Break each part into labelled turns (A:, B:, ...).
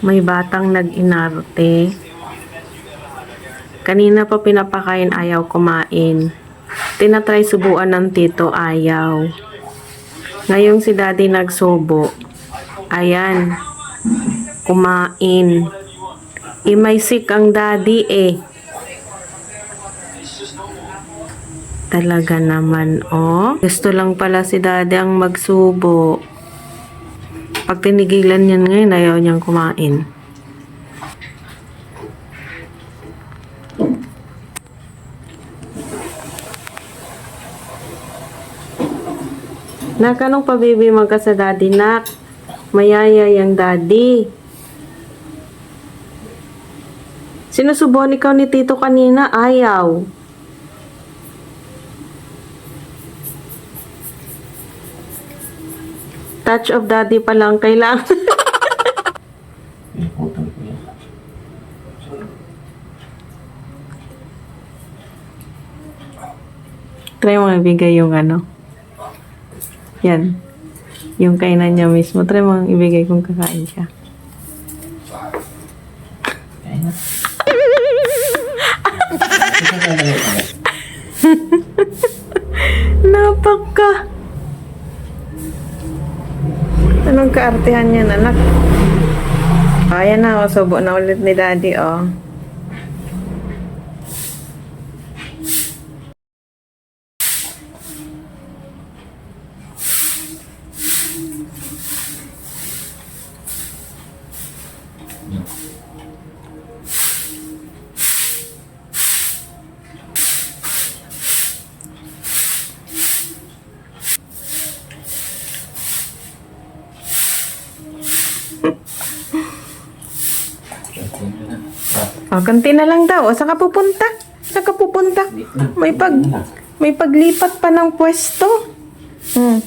A: May batang nag-inarte. Kanina pa pinapakain ayaw kumain. Tinatry subuan ng tito ayaw. Ngayong si daddy nagsubo. Ayan. Kumain. Imaysik ang daddy eh. Talaga naman, oh. Gusto lang pala si daddy ang magsubo. Pag tinigilan yan ngayon, ayaw niyang kumain. Nak, anong pabibi mo ka sa daddy, nak? Mayaya yung daddy. Sinusubuan ikaw ni Tito kanina, ayaw. Touch of daddy pa lang kailangan. Try mo ibigay yung ano. Yan. Yung kainan niya mismo. Try mo ibigay kung kakain siya. Napaka. Anong kaartehan yan, anak? Ayan na, oh, subo na ulit ni daddy, oh.
B: Iputol
A: Oh,
B: Ah,
A: kanti na lang daw. O, saan ka pupunta? Saan ka pupunta? May pag... May paglipat pa ng pwesto. Hmm.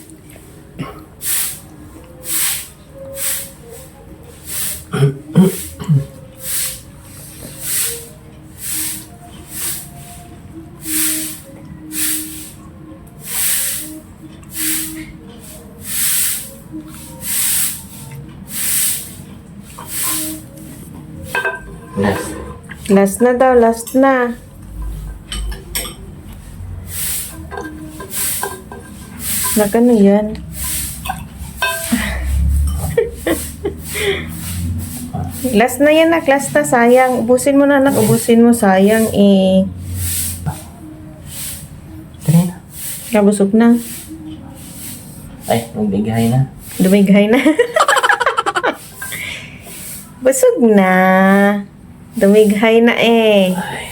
B: Last.
A: Last na daw, last na. Nagano yan? last na yan, nak. Last na. Sayang. Ubusin mo na, nak. Ubusin mo. Sayang, eh.
B: Tara na.
A: Kabusog na.
B: Ay, magbigay na.
A: Dumigay na. Busog na. Dumighay na eh.
B: Ay,